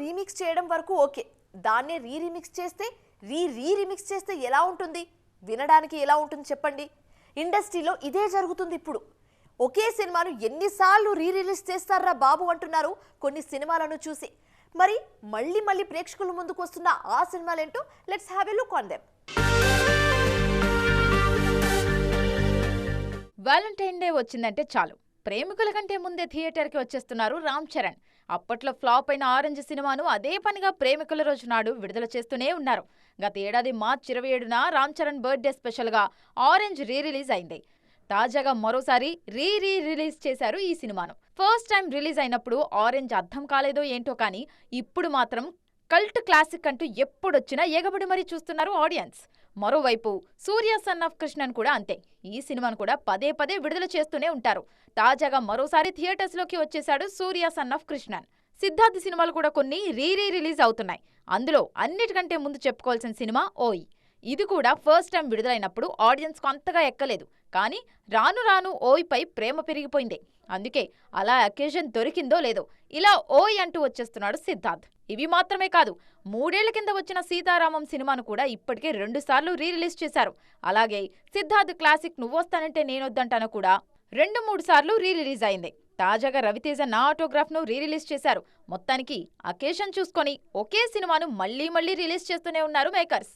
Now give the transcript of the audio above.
Remix చేయడం వరకు okay. దాన్నే రీ రీమిక్స్ చేస్తే రీ రీ రీమిక్స్ చేస్తే ఎలా ఉంటుంది? వినడానికి ఎలా ఉంటుంది చెప్పండి? ఇండస్ట్రీలో ఇదే జరుగుతుంది ఇప్పుడు. ఒకే సినిమాను ఎన్నిసార్లు రీ రిలీజ్ చేస్తారా బాబు అంటున్నారు కొన్ని సినిమాలను చూసి. మరి మళ్ళీ మళ్ళీ ప్రేక్షకుల ముందుకు వస్తున్న ఆ సినిమాలేంటో let's have a look on them Valentine day వచ్చిందంటే చాలు. ప్రేమికుల కంటే ముందే థియేటర్కి వచ్చేస్తున్నారు రామ్ చరణ్. అప్పట్లో ఫ్లాప్ అయిన ఆరెంజ్ సినిమాను అదే పనిగా ప్రేమికుల రోజు నాడు విడుదల చేస్తూనే ఉన్నారు. గత ఏడాది మార్చి ఇరవై ఏడున రామ్ చరణ్ బర్త్డే స్పెషల్గా ఆరెంజ్ రీ రిలీజ్ అయింది. తాజాగా మరోసారి రీ రీ రిలీజ్ చేశారు ఈ సినిమాను. ఫస్ట్ టైం రిలీజ్ అయినప్పుడు ఆరెంజ్ అర్థం కాలేదో ఏంటో కానీ ఇప్పుడు మాత్రం కల్ట్ క్లాసిక్ అంటూ ఎప్పుడొచ్చినా ఎగబడి మరీ చూస్తున్నారు ఆడియన్స్. మరోవైపు సూర్య సన్ ఆఫ్ కృష్ణన్ కూడా అంతే. ఈ సినిమాను కూడా పదే పదే విడుదల చేస్తూనే ఉంటారు. తాజాగా మరోసారి థియేటర్స్లోకి వచ్చేశాడు సూర్య సన్ ఆఫ్ కృష్ణన్. సిద్ధార్థ్ సినిమాలు కూడా కొన్ని రీ రీ రిలీజ్ అవుతున్నాయి. అందులో అన్నిటికంటే ముందు చెప్పుకోవాల్సిన సినిమా ఓయ్. ఇది కూడా ఫస్ట్ టైం విడుదలైనప్పుడు ఆడియన్స్కు అంతగా ఎక్కలేదు. కానీ రాను రాను ఓయ్పై ప్రేమ పెరిగిపోయింది. అందుకే అలా అకేషన్ దొరికిందో లేదో ఇలా ఓయ్ అంటూ వచ్చేస్తున్నాడు సిద్ధార్థ్. ఇవి మాత్రమే కాదు మూడేళ్ళ కింద వచ్చిన సీతారామం సినిమాను కూడా ఇప్పటికే రెండుసార్లు రీ రిలీజ్ చేశారు. అలాగే సిద్ధార్థ్ క్లాసిక్ నువ్వొస్తానంటే నేనొద్దంటాను కూడా రెండు మూడు సార్లు రీ రిలీజ్ అయింది. తాజాగా రవితేజ నా ఆటోగ్రాఫ్ను రీరిలీజ్ రీ రిలీజ్ చేశారు. మొత్తానికి అకేషన్ చూసుకొని ఒకే సినిమాను మళ్ళీ మళ్ళీ రిలీజ్ చేస్తూనే ఉన్నారు మేకర్స్